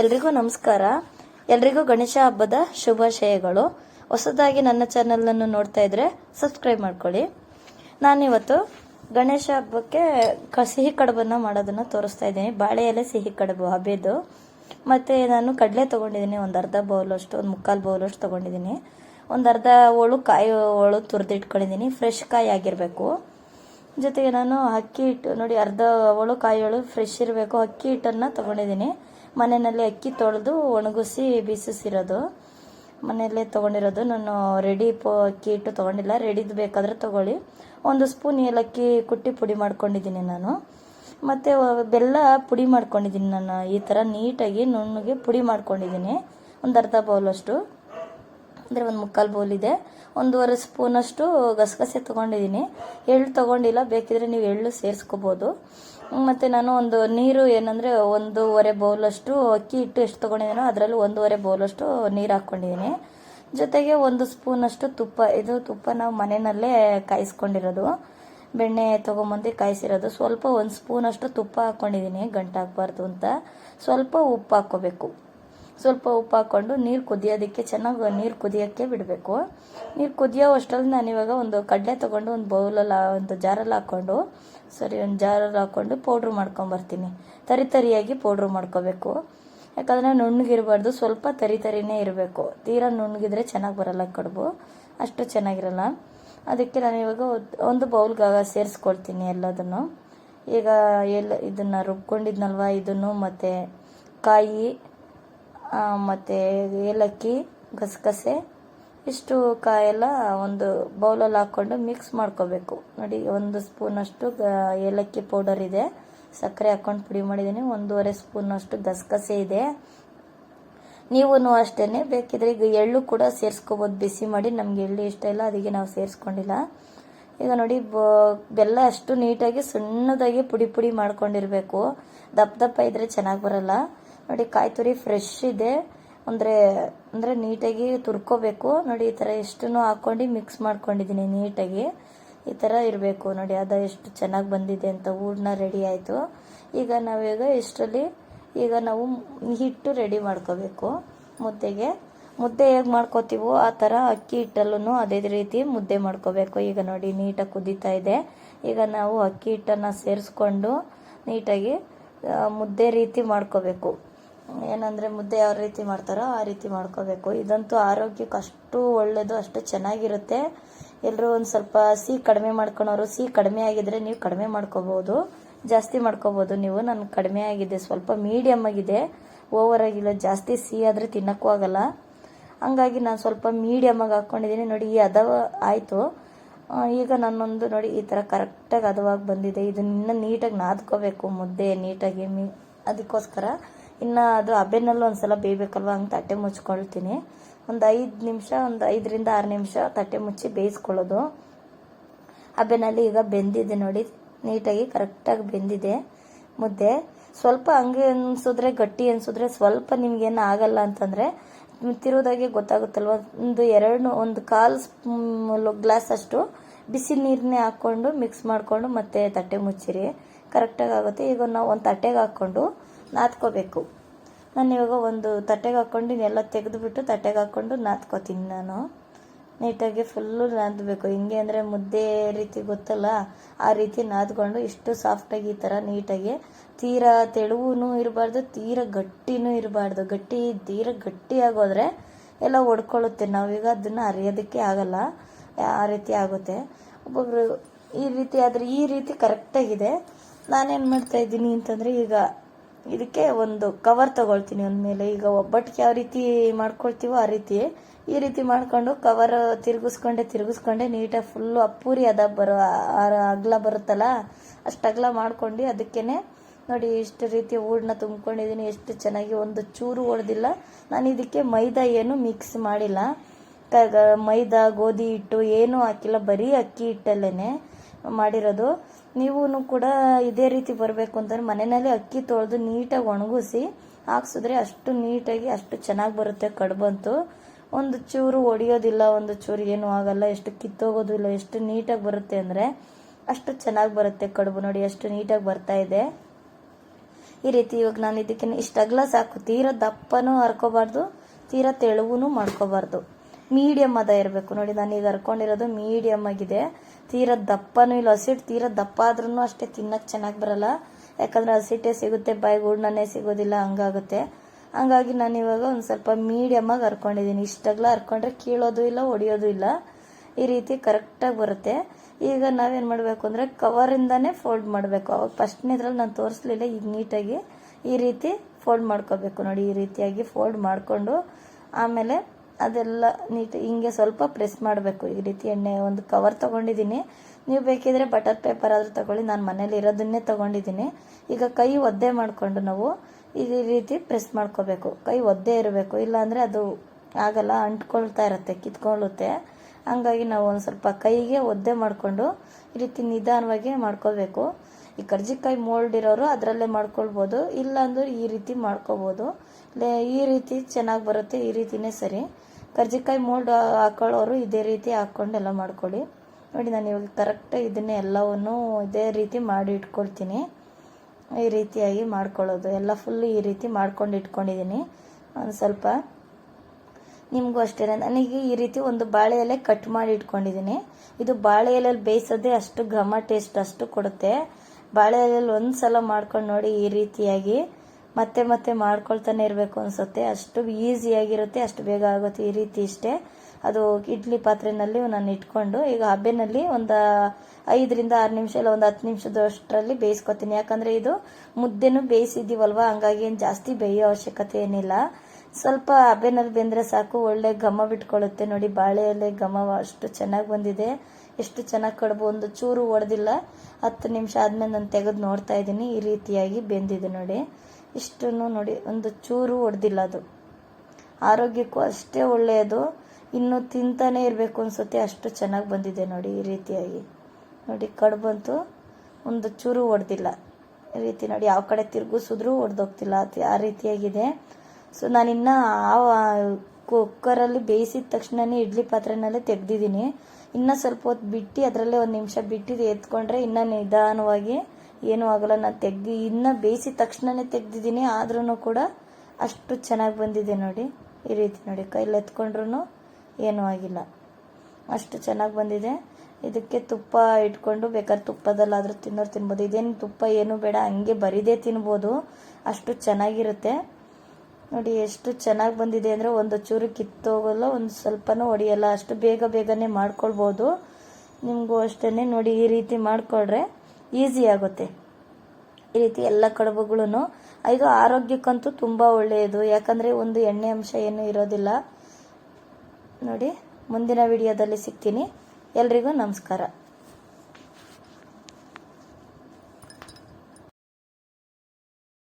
ಎಲ್ರಿಗೂ ನಮಸ್ಕಾರ. ಎಲ್ರಿಗೂ ಗಣೇಶ ಹಬ್ಬದ ಶುಭಾಶಯಗಳು. ಹೊಸದಾಗಿ ನನ್ನ ಚಾನಲನ್ನು ನೋಡ್ತಾ ಇದ್ರೆ ಸಬ್ಸ್ಕ್ರೈಬ್ ಮಾಡ್ಕೊಳ್ಳಿ. ನಾನಿವತ್ತು ಗಣೇಶ ಹಬ್ಬಕ್ಕೆ ಕ, ಸಿಹಿ ಕಡುಬನ್ನು ಮಾಡೋದನ್ನು ತೋರಿಸ್ತಾ ಇದ್ದೀನಿ. ಬಾಳೆ ಎಲೆ ಸಿಹಿ ಕಡುಬು ಹಬ್ಬದ್ದು. ಮತ್ತು ನಾನು ಕಡಲೆ ತಗೊಂಡಿದ್ದೀನಿ. ಒಂದು ಅರ್ಧ ಬೌಲಷ್ಟು ಒಂದು ಮುಕ್ಕಾಲು ಅಷ್ಟು ತೊಗೊಂಡಿದ್ದೀನಿ. ಒಂದು ಅರ್ಧ ಹೋಳು ಕಾಯಿ ಹೋಳು ತುರಿದಿಟ್ಕೊಂಡಿದ್ದೀನಿ. ಫ್ರೆಶ್ ಕಾಯಿ ಆಗಿರಬೇಕು. ಜೊತೆಗೆ ನಾನು ಅಕ್ಕಿ ಹಿಟ್ಟು, ನೋಡಿ ಅರ್ಧ ಒಳು ಹೋಳು ಫ್ರೆಶ್ ಇರಬೇಕು. ಅಕ್ಕಿ ಹಿಟ್ಟನ್ನು ತೊಗೊಂಡಿದ್ದೀನಿ. ಮನೆಯಲ್ಲಿ ಅಕ್ಕಿ ತೊಳೆದು ಒಣಗಿಸಿ ಬೀಸಿಸಿರೋದು. ಮನೆಯಲ್ಲೇ ತೊಗೊಂಡಿರೋದು. ನಾನು ರೆಡಿ ಪೋ, ಅಕ್ಕಿ ಇಟ್ಟು ತೊಗೊಂಡಿಲ್ಲ. ರೆಡಿದು ಬೇಕಾದರೆ ತೊಗೊಳ್ಳಿ. ಒಂದು ಸ್ಪೂನ್ ಏಲಕ್ಕಿ ಕುಟ್ಟಿ ಪುಡಿ ಮಾಡ್ಕೊಂಡಿದ್ದೀನಿ ನಾನು. ಮತ್ತು ಬೆಲ್ಲ ಪುಡಿ ಮಾಡ್ಕೊಂಡಿದ್ದೀನಿ ನಾನು. ಈ ಥರ ನೀಟಾಗಿ ನುಣ್ಣಗೆ ಪುಡಿ ಮಾಡ್ಕೊಂಡಿದ್ದೀನಿ. ಒಂದು ಅರ್ಧ ಬೌಲಷ್ಟು ಅಂದರೆ ಒಂದು ಮುಕ್ಕಾಲು ಬೌಲ್ ಇದೆ. ಒಂದೂವರೆ ಸ್ಪೂನಷ್ಟು ಗಸಗಸೆ ತೊಗೊಂಡಿದ್ದೀನಿ. ಎಳ್ಳು ತೊಗೊಂಡಿಲ್ಲ. ಬೇಕಿದ್ರೆ ನೀವು ಎಳ್ಳು ಸೇರಿಸ್ಕೋಬೋದು. ಮತ್ತು ನಾನು ಒಂದು ನೀರು ಏನಂದರೆ ಒಂದೂವರೆ ಬೌಲಷ್ಟು ಅಕ್ಕಿ ಹಿಟ್ಟು ಎಷ್ಟು ತೊಗೊಂಡಿದ್ದೀನೋ ಅದರಲ್ಲಿ ಒಂದೂವರೆ ಬೌಲಷ್ಟು ನೀರು ಹಾಕ್ಕೊಂಡಿದ್ದೀನಿ ಜೊತೆಗೆ ಒಂದು ಸ್ಪೂನಷ್ಟು ತುಪ್ಪ. ಇದು ತುಪ್ಪ ನಾವು ಮನೆಯಲ್ಲೇ ಕಾಯಿಸ್ಕೊಂಡಿರೋದು. ಬೆಣ್ಣೆ ತೊಗೊಂಬಂದು ಕಾಯಿಸಿರೋದು. ಸ್ವಲ್ಪ ಒಂದು ಸ್ಪೂನಷ್ಟು ತುಪ್ಪ ಹಾಕ್ಕೊಂಡಿದ್ದೀನಿ ಗಂಟು ಅಂತ. ಸ್ವಲ್ಪ ಉಪ್ಪು ಹಾಕ್ಕೋಬೇಕು. ಸ್ವಲ್ಪ ಉಪ್ಪು ಹಾಕ್ಕೊಂಡು ನೀರು ಕುದಿಯೋದಕ್ಕೆ ಚೆನ್ನಾಗಿ ನೀರು ಕುದಿಯೋಕ್ಕೆ ಬಿಡಬೇಕು. ನೀರು ಕುದಿಯೋ ಅಷ್ಟರಲ್ಲಿ ನಾನು ಇವಾಗ ಒಂದು ಕಡಲೆ ತೊಗೊಂಡು ಒಂದು ಬೌಲಲ್ಲಿ ಒಂದು ಜಾರಲ್ಲಿ ಹಾಕ್ಕೊಂಡು, ಸರಿ, ಒಂದು ಜಾರಲ್ಲಿ ಹಾಕ್ಕೊಂಡು ಪೌಡ್ರ್ ಮಾಡ್ಕೊಂಬರ್ತೀನಿ ತರಿ ತರಿಯಾಗಿ ಪೌಡ್ರ್ ಮಾಡ್ಕೋಬೇಕು. ಯಾಕಂದರೆ ನುಣ್ಣಗಿರಬಾರ್ದು, ಸ್ವಲ್ಪ ತರಿ ತರಿನೇ ಇರಬೇಕು. ತೀರಾ ನುಣ್ಣಗಿದ್ರೆ ಚೆನ್ನಾಗಿ ಬರಲ್ಲ ಕಡುಬು. ಅಷ್ಟು ಚೆನ್ನಾಗಿರಲ್ಲ. ಅದಕ್ಕೆ ನಾನು ಇವಾಗ ಒಂದು ಬೌಲ್ಗಾಗ ಸೇರಿಸ್ಕೊಳ್ತೀನಿ ಎಲ್ಲದನ್ನು. ಈಗ ಎಲ್ಲ ಇದನ್ನು ರುಬ್ಕೊಂಡಿದ್ನಲ್ವ, ಇದನ್ನು ಮತ್ತು ಕಾಯಿ ಮತ್ತು ಏಲಕ್ಕಿ, ಗಸಗಸೆ, ಇಷ್ಟು ಕಾಯೆಲ್ಲ ಒಂದು ಬೌಲಲ್ಲಿ ಹಾಕ್ಕೊಂಡು ಮಿಕ್ಸ್ ಮಾಡ್ಕೋಬೇಕು. ನೋಡಿ, ಒಂದು ಸ್ಪೂನಷ್ಟು ಗ, ಏಲಕ್ಕಿ ಪೌಡರ್ ಇದೆ. ಸಕ್ಕರೆ ಹಾಕ್ಕೊಂಡು ಪುಡಿ ಮಾಡಿದ್ದೀನಿ. ಒಂದೂವರೆ ಸ್ಪೂನಷ್ಟು ಗಸಗಸೆ ಇದೆ. ನೀವು ಅಷ್ಟೇ ಬೇಕಿದ್ರೆ ಈಗ ಎಳ್ಳು ಕೂಡ ಸೇರಿಸ್ಕೋಬೋದು. ಬಿಸಿ ಮಾಡಿ ನಮ್ಗೆ ಎಳ್ಳು ಇಷ್ಟ ಇಲ್ಲ ಅದಕ್ಕೆ ನಾವು ಸೇರಿಸ್ಕೊಂಡಿಲ್ಲ. ಈಗ ನೋಡಿ ಬೆಲ್ಲ ಅಷ್ಟು ನೀಟಾಗಿ ಸಣ್ಣದಾಗಿ ಪುಡಿ ಪುಡಿ ಮಾಡ್ಕೊಂಡಿರಬೇಕು. ದಪ್ಪ ದಪ್ಪ ಇದ್ರೆ ಚೆನ್ನಾಗಿ ಬರಲ್ಲ. ನೋಡಿ, ಕಾಯಿ ತುರಿ ಫ್ರೆಶ್ ಇದೆ. ಅಂದರೆ ಅಂದರೆ ನೀಟಾಗಿ ತುರ್ಕೋಬೇಕು. ನೋಡಿ, ಈ ಥರ ಎಷ್ಟನ್ನು ಹಾಕ್ಕೊಂಡು ಮಿಕ್ಸ್ ಮಾಡ್ಕೊಂಡಿದ್ದೀನಿ ನೀಟಾಗಿ. ಈ ಥರ ಇರಬೇಕು. ನೋಡಿ, ಅದು ಎಷ್ಟು ಚೆನ್ನಾಗಿ ಬಂದಿದೆ ಅಂತ ಹೂರ್ಣ ರೆಡಿ ಆಯಿತು. ಈಗ ನಾವೀಗ ಇಷ್ಟರಲ್ಲಿ, ಈಗ ನಾವು ಹಿಟ್ಟು ರೆಡಿ ಮಾಡ್ಕೋಬೇಕು. ಮುದ್ದೆಗೆ. ಮುದ್ದೆ ಹೇಗೆ ಮಾಡ್ಕೋತೀವೋ ಆ ಥರ ಅಕ್ಕಿ ಹಿಟ್ಟಲ್ಲೂ ಅದೇ ರೀತಿ ಮುದ್ದೆ ಮಾಡ್ಕೋಬೇಕು. ಈಗ ನೋಡಿ, ನೀಟಾಗಿ ಕುದೀತಾ ಇದೆ. ಈಗ ನಾವು ಅಕ್ಕಿ ಹಿಟ್ಟನ್ನು ಸೇರಿಸ್ಕೊಂಡು ನೀಟಾಗಿ ಮುದ್ದೆ ರೀತಿ ಮಾಡ್ಕೋಬೇಕು. ಏನಂದರೆ ಮುದ್ದೆ ಯಾವ ರೀತಿ ಮಾಡ್ತಾರೋ ಆ ರೀತಿ ಮಾಡ್ಕೋಬೇಕು. ಇದಂತೂ ಆರೋಗ್ಯಕ್ಕೆ ಅಷ್ಟು ಒಳ್ಳೆಯದು ಅಷ್ಟು ಚೆನ್ನಾಗಿರುತ್ತೆ. ಎಲ್ಲರೂ ಒಂದು ಸ್ವಲ್ಪ ಸಿಹಿ ಕಡಿಮೆ ಮಾಡ್ಕೊಳೋರು, ಸಿಹಿ ಕಡಿಮೆ ಆಗಿದ್ರೆ ನೀವು ಕಡಿಮೆ ಮಾಡ್ಕೋಬೋದು. ಜಾಸ್ತಿ ಮಾಡ್ಕೋಬೋದು ನೀವು. ನಾನು ಕಡಿಮೆ ಆಗಿದೆ, ಸ್ವಲ್ಪ ಮೀಡಿಯಮ್ ಆಗಿದೆ. ಓವರ್ ಆಗಿಲ್ಲ, ಜಾಸ್ತಿ ಸಿಹಿ ಆದರೆ ತಿನ್ನೋಕ್ಕೂ ಆಗಲ್ಲ. ಹಂಗಾಗಿ ನಾನು ಸ್ವಲ್ಪ ಮೀಡಿಯಮಾಗಿ ಹಾಕ್ಕೊಂಡಿದ್ದೀನಿ ನೋಡಿ, ಈ ಹದವ ಆಯಿತು. ಈಗ ನನ್ನೊಂದು ನೋಡಿ, ಈ ಥರ ಕರೆಕ್ಟಾಗಿ ಹದವಾಗಿ ಬಂದಿದೆ. ಇದನ್ನ ನೀಟಾಗಿ ನಾದ್ಕೋಬೇಕು, ಮುದ್ದೆ ನೀಟಾಗಿ ಮೀ, ಅದಕ್ಕೋಸ್ಕರ. ಇನ್ನು ಅದು ಹಬೆನಲ್ಲೂ ಒಂದು ಸಲ ಬೇಯಬೇಕಲ್ವ? ಹಂಗೆ ತಟ್ಟೆ ಮುಚ್ಕೊಳ್ತೀನಿ. ಒಂದು ಐದು ನಿಮಿಷ, ಒಂದು ಐದರಿಂದ ಆರು ನಿಮಿಷ ತಟ್ಟೆ ಮುಚ್ಚಿ ಬೇಯಿಸ್ಕೊಳ್ಳೋದು. ಹಬೆನಲ್ಲಿ ಈಗ ಬೆಂದಿದೆ ನೋಡಿ. ನೀಟಾಗಿ ಕರೆಕ್ಟಾಗಿ ಬೆಂದಿದೆ ಮುದ್ದೆ. ಸ್ವಲ್ಪ ಹಂಗೆ ಅನ್ಸಿದ್ರೆ, ಗಟ್ಟಿ ಅನ್ಸಿದ್ರೆ ಸ್ವಲ್ಪ ನಿಮ್ಗೇನು ಆಗಲ್ಲ ಅಂತಂದರೆ ತಿರುವುದಾಗೆ ಗೊತ್ತಾಗುತ್ತಲ್ವ? ಒಂದು ಎರಡು, ಒಂದು ಕಾಲು ಗ್ಲಾಸ್ ಅಷ್ಟು ಬಿಸಿ ನೀರನ್ನೇ ಹಾಕ್ಕೊಂಡು ಮಿಕ್ಸ್ ಮಾಡಿಕೊಂಡು ಮತ್ತೆ ತಟ್ಟೆ ಮುಚ್ಚಿರಿ. ಕರೆಕ್ಟಾಗಿ ಆಗುತ್ತೆ. ಈಗ ನಾವು ಒಂದು ತಟ್ಟೆಗೆ ಹಾಕ್ಕೊಂಡು ನಾದ್ಕೋಬೇಕು. ನಾನು ಇವಾಗ ಒಂದು ತಟ್ಟೆಗೆ ಹಾಕ್ಕೊಂಡು ಎಲ್ಲ ತೆಗೆದುಬಿಟ್ಟು ತಟ್ಟೆಗೆ ಹಾಕ್ಕೊಂಡು ನಾದ್ಕೋತೀನಿ ನಾನು. ನೀಟಾಗಿ ಫುಲ್ಲು ನಾದಬೇಕು. ಹಿಂಗೆ ಅಂದರೆ ಮುದ್ದೆ ರೀತಿ ಗೊತ್ತಲ್ಲ? ಆ ರೀತಿ ನಾದ್ಕೊಂಡು ಇಷ್ಟು ಸಾಫ್ಟಾಗಿ ಈ ಥರ ನೀಟಾಗಿ ತೀರಾ ತೆಳುವೂ ಇರಬಾರ್ದು, ತೀರ ಗಟ್ಟಿನೂ ಇರಬಾರ್ದು. ಗಟ್ಟಿ, ತೀರ ಗಟ್ಟಿ ಆಗೋದ್ರೆ ಎಲ್ಲ ಒಡ್ಕೊಳ್ಳುತ್ತೆ ನಾವೀಗ ಅದನ್ನು ಅರಿಯೋದಕ್ಕೆ ಆಗಲ್ಲ. ಆ ರೀತಿ ಆಗುತ್ತೆ. ಒಬ್ಬೊಬ್ರು ಈ ರೀತಿ ಆದರೆ ಈ ರೀತಿ ಕರೆಕ್ಟಾಗಿದೆ ನಾನೇನು ಮಾಡ್ತಾ ಇದ್ದೀನಿ ಅಂತಂದರೆ ಈಗ ಇದಕ್ಕೆ ಒಂದು ಕವರ್ ತಗೊಳ್ತೀನಿ ಒಂದು ಮೇಲೆ ಈಗ ಒಬ್ಬಟ್ಟಿಗೆ ಯಾವ ರೀತಿ ಮಾಡ್ಕೊಳ್ತೀವೋ ಆ ರೀತಿ, ಈ ರೀತಿ ಮಾಡ್ಕೊಂಡು ಕವರ್ ತಿರುಗಿಸ್ಕೊಂಡೆ ತಿರುಗಿಸ್ಕೊಂಡೆ ನೀಟಾಗಿ ಫುಲ್ಲು ಅಪ್ಪೂರಿ ಅದ ಬರೋ ಅಗಲ ಬರುತ್ತಲ್ಲ, ಅಷ್ಟು ಅಗಲ ಮಾಡ್ಕೊಂಡು ಅದಕ್ಕೇನೆ ನೋಡಿ ಇಷ್ಟು ರೀತಿ ಊಡನ್ನ ತುಂಬ್ಕೊಂಡಿದ್ದೀನಿ, ಎಷ್ಟು ಚೆನ್ನಾಗಿ ಒಂದು ಚೂರು ಹೊಡೆದಿಲ್ಲ ನಾನು ಇದಕ್ಕೆ ಮೈದಾ ಏನು ಮಿಕ್ಸ್ ಮಾಡಿಲ್ಲ. ಮೈದಾ, ಗೋಧಿ ಹಿಟ್ಟು ಏನೂ ಹಾಕಿಲ್ಲ, ಬರೀ ಅಕ್ಕಿ ಹಿಟ್ಟಲ್ಲೇ ಮಾಡಿರೋದು. ನೀವು ಕೂಡ ಇದೇ ರೀತಿ ಬರಬೇಕು ಅಂತಂದ್ರೆ ಮನೆಯಲ್ಲಿ ಅಕ್ಕಿ ತೊಳೆದು ನೀಟಾಗಿ ಒಣಗಿಸಿ ಹಾಕ್ಸಿದ್ರೆ ಅಷ್ಟು ನೀಟಾಗಿ, ಅಷ್ಟು ಚೆನ್ನಾಗಿ ಬರುತ್ತೆ ಕಡುಬಂತು ಒಂದು ಚೂರು ಒಡೆಯೋದಿಲ್ಲ, ಒಂದು ಚೂರು ಏನೂ ಆಗಲ್ಲ, ಎಷ್ಟು ಕಿತ್ತೋಗೋದಿಲ್ಲ ಎಷ್ಟು ನೀಟಾಗಿ ಬರುತ್ತೆ ಅಂದರೆ ಅಷ್ಟು ಚೆನ್ನಾಗಿ ಬರುತ್ತೆ ಕಡುಬು. ನೋಡಿ ಎಷ್ಟು ನೀಟಾಗಿ ಬರ್ತಾ ಇದೆ. ಈ ರೀತಿ ಇವಾಗ ನಾನು ಇದಕ್ಕೆ ಇಷ್ಟು ಅಗಲ ಸಾಕು. ತೀರಾ ದಪ್ಪನೂ ಹರ್ಕೋಬಾರ್ದು, ತೀರಾ ತೆಳುವೂ ಮಾಡ್ಕೋಬಾರ್ದು. ಮೀಡಿಯಮ್ ಅದ ಇರಬೇಕು. ನೋಡಿ ನಾನು ಈಗ ಹರ್ಕೊಂಡಿರೋದು ಮೀಡಿಯಮ್ ಆಗಿದೆ. ತೀರಾ ದಪ್ಪನೂ ಇಲ್ಲ. ಹಸಿಟ್ಟು ತೀರ ದಪ್ಪ ಆದ್ರೂ ಅಷ್ಟೇ ತಿನ್ನಕ್ಕೆ ಚೆನ್ನಾಗಿ ಬರಲ್ಲ. ಯಾಕಂದ್ರೆ ಹಸಿಟ್ಟೇ ಸಿಗುತ್ತೆ ಬಾಯಿ ಹೂರ್ಣನೇ ಸಿಗೋದಿಲ್ಲ, ಹಂಗಾಗುತ್ತೆ. ಹಂಗಾಗಿ ನಾನು ಇವಾಗ ಒಂದು ಸ್ವಲ್ಪ ಮೀಡಿಯಮ್ಮಾಗಿ ಹರ್ಕೊಂಡಿದ್ದೀನಿ ಇಷ್ಟಾಗ್ಲ ಹರ್ಕೊಂಡ್ರೆ ಕೀಳೋದು ಇಲ್ಲ ಹೊಡಿಯೋದು ಇಲ್ಲ. ಈ ರೀತಿ ಕರೆಕ್ಟಾಗಿ ಬರುತ್ತೆ. ಈಗ ನಾವೇನು ಮಾಡಬೇಕು ಅಂದರೆ ಕವರಿಂದನೇ ಫೋಲ್ಡ್ ಮಾಡಬೇಕು. ಅವಾಗ ಫಸ್ಟ್ನೇದ್ರಲ್ಲಿ ನಾನು ತೋರಿಸ್ಲಿಲ್ಲ, ಈಗ ನೀಟಾಗಿ ಈ ರೀತಿ ಫೋಲ್ಡ್ ಮಾಡ್ಕೋಬೇಕು ನೋಡಿ. ಈ ರೀತಿಯಾಗಿ ಫೋಲ್ಡ್ ಮಾಡಿಕೊಂಡು ಆಮೇಲೆ ಅದೆಲ್ಲ ನೀಟ್ ಹಿಂಗೆ ಸ್ವಲ್ಪ ಪ್ರೆಸ್ ಮಾಡಬೇಕು. ಈ ರೀತಿ ಎಣ್ಣೆ ಒಂದು ಕವರ್ ತೊಗೊಂಡಿದ್ದೀನಿ. ನೀವು ಬೇಕಿದ್ರೆ ಬಟರ್ ಪೇಪರ್ ಆದರೂ ತಗೊಳ್ಳಿ. ನಾನು ಮನೇಲಿ ಇರೋದನ್ನೇ ತೊಗೊಂಡಿದ್ದೀನಿ. ಈಗ ಕೈ ಒದ್ದೆ ಮಾಡಿಕೊಂಡು ನಾವು ಈ ರೀತಿ ಪ್ರೆಸ್ ಮಾಡ್ಕೋಬೇಕು. ಕೈ ಒದ್ದೆ ಇರಬೇಕು. ಇಲ್ಲಾಂದರೆ ಅದು ಆಗಲ್ಲ, ಅಂಟ್ಕೊಳ್ತಾ ಇರುತ್ತೆ, ಕಿತ್ಕೊಳ್ಳುತ್ತೆ. ಹಂಗಾಗಿ ನಾವು ಒಂದು ಸ್ವಲ್ಪ ಕೈಗೆ ಒದ್ದೆ ಮಾಡಿಕೊಂಡು ಈ ರೀತಿ ನಿಧಾನವಾಗಿ ಮಾಡ್ಕೋಬೇಕು. ಈ ಕರ್ಜಿಕಾಯಿ ಮೋಲ್ಡ್ ಇರೋರು ಅದರಲ್ಲೇ ಮಾಡ್ಕೊಳ್ಬೋದು. ಇಲ್ಲಾಂದ್ರೆ ಈ ರೀತಿ ಮಾಡ್ಕೋಬೋದು. ಲೇ ಈ ರೀತಿ ಚೆನ್ನಾಗಿ ಬರುತ್ತೆ, ಈ ರೀತಿನೇ ಸರಿ. ಕರ್ಜಿಕಾಯಿ ಮೋಲ್ಡ್ ಹಾಕೊಳ್ಳೋರು ಇದೇ ರೀತಿ ಹಾಕ್ಕೊಂಡೆಲ್ಲ ಮಾಡ್ಕೊಳ್ಳಿ. ನೋಡಿ, ನಾನು ಇವಾಗ ಕರೆಕ್ಟ್ ಇದನ್ನೇ ಎಲ್ಲವನ್ನು ಇದೇ ರೀತಿ ಮಾಡಿ ಇಟ್ಕೊಳ್ತೀನಿ. ಈ ರೀತಿಯಾಗಿ ಮಾಡ್ಕೊಳ್ಳೋದು. ಎಲ್ಲ ಫುಲ್ ಈ ರೀತಿ ಮಾಡ್ಕೊಂಡು ಇಟ್ಕೊಂಡಿದ್ದೀನಿ. ಒಂದು ಸ್ವಲ್ಪ. ನಿಮಗೂ ಅಷ್ಟೇ. ನನಗೆ ಈ ರೀತಿ ಒಂದು ಬಾಳೆ ಎಲೆ ಕಟ್ ಮಾಡಿ ಇಟ್ಕೊಂಡಿದ್ದೀನಿ. ಇದು ಬಾಳೆ ಎಲೆಯಲ್ಲಿ ಬೇಯಿಸೋದೇ ಅಷ್ಟು ಘಮ ಟೇಸ್ಟ್ ಅಷ್ಟು ಕೊಡುತ್ತೆ. ಬಾಳೆ ಎಲೆಯಲ್ಲಿ ಒಂದು ಸಲ ಮಾಡ್ಕೊಂಡು ನೋಡಿ ಈ ರೀತಿಯಾಗಿ. ಮತ್ತೆ ಮತ್ತೆ ಮಾಡ್ಕೊಳ್ತಾನೆ ಇರಬೇಕು ಅನಿಸುತ್ತೆ. ಅಷ್ಟು ಈಸಿಯಾಗಿರುತ್ತೆ ಅಷ್ಟು ಬೇಗ ಆಗುತ್ತೆ ಈ ರೀತಿ ಇಷ್ಟೇ. ಅದು ಇಡ್ಲಿ ಪಾತ್ರೆನಲ್ಲಿ ನಾನು ಇಟ್ಕೊಂಡು, ಈಗ ಹಬ್ಬೆನಲ್ಲಿ ಒಂದು ಐದರಿಂದ ಆರು ನಿಮಿಷ ಇಲ್ಲ, ಒಂದು ಹತ್ತು ನಿಮಿಷದಷ್ಟರಲ್ಲಿ ಬೇಯಿಸ್ಕೊತೀನಿ. ಯಾಕಂದರೆ ಇದು ಮುದ್ದೆನೂ ಬೇಯಿಸಿದ್ದೀವಲ್ವ? ಹಂಗಾಗಿ ಏನು ಜಾಸ್ತಿ ಬೇಯೋ ಅವಶ್ಯಕತೆ ಏನಿಲ್ಲ. ಸ್ವಲ್ಪ ಹಬ್ಬೆನಲ್ಲಿ ಬೆಂದರೆ ಸಾಕು, ಒಳ್ಳೆ ಘಮ ಬಿಟ್ಕೊಳ್ಳುತ್ತೆ ನೋಡಿ. ಬಾಳೆ ಎಲೆ ಘಮ ಅಷ್ಟು ಚೆನ್ನಾಗಿ ಬಂದಿದೆ. ಎಷ್ಟು ಚೆನ್ನಾಗಿ ಕಡುಬು, ಒಂದು ಚೂರು ಒಡೆದಿಲ್ಲ. ಹತ್ತು ನಿಮಿಷ ಆದಮೇಲೆ ನಾನು ತೆಗೆದು ನೋಡ್ತಾ ಇದ್ದೀನಿ. ಈ ರೀತಿಯಾಗಿ ಬೆಂದಿದೆ ನೋಡಿ. ಇಷ್ಟನ್ನು ನೋಡಿ, ಒಂದು ಚೂರು ಒಡೆದಿಲ್ಲ ಅದು. ಆರೋಗ್ಯಕ್ಕೂ ಅಷ್ಟೇ ಒಳ್ಳೆಯದು. ಇನ್ನು ತಿಂತಾನೆ ಇರಬೇಕು ಅನ್ಸುತ್ತೆ, ಅಷ್ಟು ಚೆನ್ನಾಗಿ ಬಂದಿದೆ ನೋಡಿ ಈ ರೀತಿಯಾಗಿ. ನೋಡಿ ಕಡ್ಬಂತು ಒಂದು ಚೂರು ಒಡೆದಿಲ್ಲ. ಈ ರೀತಿ ನೋಡಿ, ಯಾವ ಕಡೆ ತಿರುಗಿಸಿದ್ರೂ ಒಡೆದೋಗ್ತಿಲ್ಲ ಆ ರೀತಿಯಾಗಿದೆ. ಸೊ ನಾನಿನ್ನ ಆ ಕುಕ್ಕರಲ್ಲಿ ಬೇಯಿಸಿದ ತಕ್ಷಣನೇ ಇಡ್ಲಿ ಪಾತ್ರೆನಲ್ಲೇ ತೆಗ್ದಿದ್ದೀನಿ. ಇನ್ನೂ ಸ್ವಲ್ಪ ಹೊತ್ತು ಬಿಟ್ಟು, ಅದರಲ್ಲೇ ಒಂದು ನಿಮಿಷ ಬಿಟ್ಟಿದ್ದು ಎತ್ಕೊಂಡ್ರೆ ಇನ್ನೂ ನಿಧಾನವಾಗಿ ಏನೂ ಆಗಲ್ಲ ನಾನು ತೆಗ್ದು ಇನ್ನು ಬೇಯಿಸಿದ ತಕ್ಷಣನೇ ತೆಗ್ದಿದ್ದೀನಿ ಆದ್ರೂ ಕೂಡ ಅಷ್ಟು ಚೆನ್ನಾಗಿ ಬಂದಿದೆ ನೋಡಿ, ಈ ರೀತಿ ನೋಡಿ, ಕೈಲಿ ಎತ್ಕೊಂಡ್ರೂ ಏನೂ ಆಗಿಲ್ಲ. ಅಷ್ಟು ಚೆನ್ನಾಗಿ ಬಂದಿದೆ. ಇದಕ್ಕೆ ತುಪ್ಪ ಇಟ್ಕೊಂಡು, ಬೇಕಾದ್ರೆ ತುಪ್ಪದಲ್ಲಾದರೂ ತಿನ್ನೋರು ತಿನ್ಬೋದು. ಇದೇನು ತುಪ್ಪ ಏನು ಬೇಡ, ಹಂಗೆ ಬರಿದೇ ತಿನ್ಬೋದು. ಅಷ್ಟು ಚೆನ್ನಾಗಿರುತ್ತೆ. ನೋಡಿ, ಎಷ್ಟು ಚೆನ್ನಾಗಿ ಬಂದಿದೆ ಅಂದರೆ ಒಂದು ಚೂರು ಕಿತ್ತೋಗಲ್ಲ, ಒಂದು ಸ್ವಲ್ಪನೂ ಹೊಡಿಯಲ್ಲ. ಅಷ್ಟು ಬೇಗ ಬೇಗನೆ ಮಾಡ್ಕೊಳ್ಬೋದು. ನಿಮಗೂ ಅಷ್ಟೇ ನೋಡಿ, ಈ ರೀತಿ ಮಾಡಿಕೊಳ್ರೆ. ಈಸಿ ಆಗುತ್ತೆ. ಈ ರೀತಿ ಎಲ್ಲ ಕಡುಬುಗಳು ಇದು ಆರೋಗ್ಯಕ್ಕಂತೂ ತುಂಬ ಒಳ್ಳೆಯದು. ಯಾಕಂದರೆ ಒಂದು ಎಣ್ಣೆ ಅಂಶ ಏನೂ ಇರೋದಿಲ್ಲ. ನೋಡಿ, ಮುಂದಿನ ವಿಡಿಯೋದಲ್ಲಿ ಸಿಗ್ತೀನಿ. ಎಲ್ರಿಗೂ ನಮಸ್ಕಾರ.